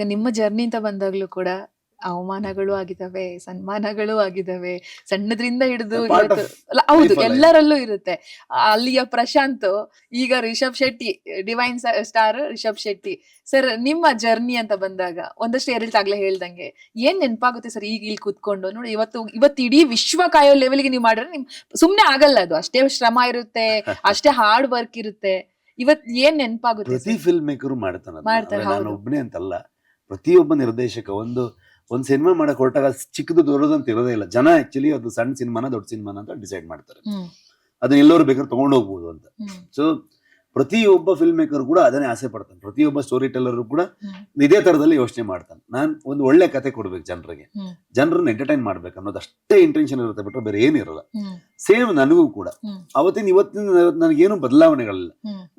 ಈಗ ನಿಮ್ಮ ಜರ್ನಿ ಅಂತ ಬಂದಾಗ್ಲೂ ಕೂಡ ಅವಮಾನಗಳು ಆಗಿದಾವೆ ಸನ್ಮಾನಗಳು ಆಗಿದಾವೆ ಸಣ್ಣದ್ರಿಂದ ಹಿಡಿದು ಹೌದು. ಎಲ್ಲರಲ್ಲೂ ಇರುತ್ತೆ. ಅಲ್ಲಿಯ ಪ್ರಶಾಂತ್ ಈಗ Rishab Shetty divine star Rishab Shetty. Sir ನಿಮ್ಮ ಜರ್ನಿ ಅಂತ ಬಂದಾಗ ಒಂದಷ್ಟು ಎರಡು ಆಗ್ಲೇ ಹೇಳ್ದಂಗೆ ಏನ್ ನೆನಪಾಗುತ್ತೆ ಸರ್ ಈಗ ಇಲ್ಲಿ ಕುತ್ಕೊಂಡು? ನೋಡಿ ಇವತ್ತು ಇವತ್ತು ಇಡೀ ವಿಶ್ವ ಕಾಯೋ ಲೆವೆಲ್ಗೆ ನೀವು ಮಾಡಿದ್ರೆ ನಿಮ್ ಸುಮ್ನೆ ಆಗಲ್ಲ ಅದು. ಅಷ್ಟೇ ಶ್ರಮ ಇರುತ್ತೆ ಅಷ್ಟೇ ಹಾರ್ಡ್ ವರ್ಕ್ ಇರುತ್ತೆ. ಇವತ್ ಏನ್ ನೆನಪಾಗುತ್ತೆ ಪ್ರತಿ ಫಿಲ್ಮ್ ಮೇಕರ್ ಮಾಡ್ತಾನೆ ನಾನು. ಒಬ್ಬನೇ ಅಂತಲ್ಲ. ಪ್ರತಿಯೊಬ್ಬ ನಿರ್ದೇಶಕ ಒಂದು ಒಂದು ಸಿನಿಮಾ ಮಾಡಕ್ ಹೊರಟಾಗ ಚಿಕ್ಕದು ದೊಡ್ಡದು ಅಂತ ಇರೋದೇ ಇಲ್ಲ. ಜನ ಆಕ್ಚುಲಿ ಅದು ಸಣ್ಣ ಸಿನಿಮಾನ ದೊಡ್ಡ ಸಿನಿಮಾನ ಅಂತ ಡಿಸೈಡ್ ಮಾಡ್ತಾರೆ. ಅದನ್ನ ಎಲ್ಲರೂ ಬೇಕಾದ್ರೆ ತಗೊಂಡು ಹೋಗ್ಬೋದು ಅಂತ. ಸೊ ಪ್ರತಿಯೊಬ್ಬ ಫಿಲ್ಮ್ ಮೇಕರ್ ಕೂಡ ಅದನ್ನೇ ಆಸೆ ಪಡ್ತಾನೆ. ಪ್ರತಿಯೊಬ್ಬ ಸ್ಟೋರಿ ಟೆಲ್ಲರ್ ಕೂಡ ಇದೇ ತರದಲ್ಲಿ ಯೋಚನೆ ಮಾಡ್ತಾನೆ. ನಾನು ಒಂದು ಒಳ್ಳೆ ಕತೆ ಕೊಡ್ಬೇಕು ಜನರಿಗೆ. ಜನರನ್ನ ಎಂಟರ್ಟೈನ್ ಮಾಡ್ಬೇಕು ಅನ್ನೋದು ಅಷ್ಟೇ ಇಂಟೆನ್ಷನ್ ಇರುತ್ತೆ ಬಿಟ್ರೆ ಬೇರೆ ಏನಿರಲ್ಲ ಸೇಮ್ ನನಗೂ ಕೂಡ. ಅವತ್ತಿನ ಇವತ್ತಿನ ನನಗೇನು ಬದಲಾವಣೆಗಳಿಲ್ಲ.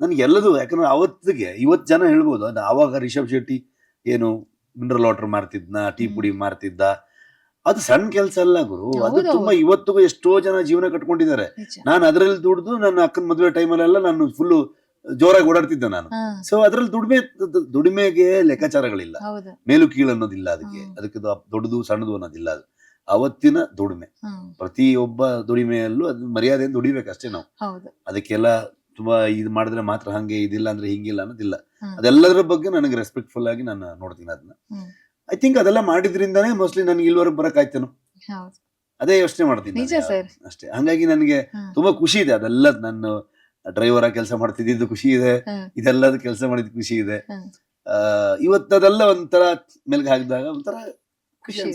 ನನ್ಗೆ ಎಲ್ಲದು ಯಾಕಂದ್ರೆ ಅವತ್ತಿಗೆ ಇವತ್ತು ಜನ ಹೇಳ್ಬೋದು ಅದು ಆವಾಗ ರಿಷಬ್ ಶೆಟ್ಟಿ ಏನು ಮಿನರಲ್ ವಾಟರ್ ಮಾರ್ತಿದ್ನ ಟೀ ಪುಡಿ ಮಾರ್ತಿದ್ದ. ಅದು ಸಣ್ಣ ಕೆಲಸ ಅಲ್ಲ ಗುರು. ಅದು ತುಂಬಾ ಇವತ್ತಿಗೂ ಎಷ್ಟೋ ಜನ ಜೀವನ ಕಟ್ಕೊಂಡಿದ್ದಾರೆ. ನಾನು ಅದರಲ್ಲಿ ದುಡ್ದು ನನ್ನ ಅಕ್ಕನ ಮದುವೆ ಟೈಮಲ್ಲೆಲ್ಲ ನಾನು ಫುಲ್ ಜೋರಾಗಿ ಓಡಾಡ್ತಿದ್ದೆ ನಾನು. ಸೊ ಅದ್ರಲ್ಲಿ ದುಡಿಮೆ ದುಡಿಮೆಗೆ ಲೆಕ್ಕಾಚಾರಗಳಿಲ್ಲ. ಮೇಲು ಕೀಳು ಅನ್ನೋದಿಲ್ಲ ಅದಕ್ಕೆ. ಅದಕ್ಕೆ ದೊಡ್ಡದು ಸಣ್ಣದು ಅನ್ನೋದಿಲ್ಲ ಅದು. ಅವತ್ತಿನ ದುಡಿಮೆ. ಪ್ರತಿಯೊಬ್ಬ ದುಡಿಮೆಯಲ್ಲೂ ಅದು ಮರ್ಯಾದೆಯಿಂದ ದುಡಿಬೇಕಷ್ಟೇ ನಾವು. ಅದಕ್ಕೆಲ್ಲ ತುಂಬಾ ಇದು ಮಾಡಿದ್ರೆ ಮಾತ್ರ ಹಂಗೆ ಇದಿಲ್ಲ ಅಂದ್ರೆ ಹಿಂಗಿಲ್ಲ ಅನ್ನೋದಿಲ್ಲ. ಅದೆಲ್ಲದರ ಬಗ್ಗೆ ನನಗೆ ರೆಸ್ಪೆಕ್ಟ್ಫುಲ್ ಆಗಿ ನಾನು ನೋಡ್ತೀನಿ ಅದನ್ನ. ಐ ಥಿಂಕ್ ಅದೆಲ್ಲ ಮಾಡಿದ್ರಿಂದಾನೇ ಮೋಸ್ಟ್ಲಿ ನನಗೆ ಇಲ್ಲಿವರೆಗೆ ಬರಕ್ ಆಯ್ತೇನೋ. ಅದೇ ಯೋಚನೆ ಮಾಡ್ತೀನಿ ಅಷ್ಟೇ. ಹಂಗಾಗಿ ನನಗೆ ತುಂಬಾ ಖುಷಿ ಇದೆ ಅದೆಲ್ಲ ನಾನು ಡ್ರೈವರ್ ಆಗಿ ಕೆಲಸ ಮಾಡ್ತಿದ್ದು ಖುಷಿ ಇದೆ. ಇದೆಲ್ಲದ ಕೆಲಸ ಮಾಡಿದ ಖುಷಿ ಇದೆ. ಇವತ್ತದೆಲ್ಲ ಒಂಥರ ಮೆಲ್ಗೆ ಹಾಕಿದಾಗ ಒಂಥರ ಖುಷಿ.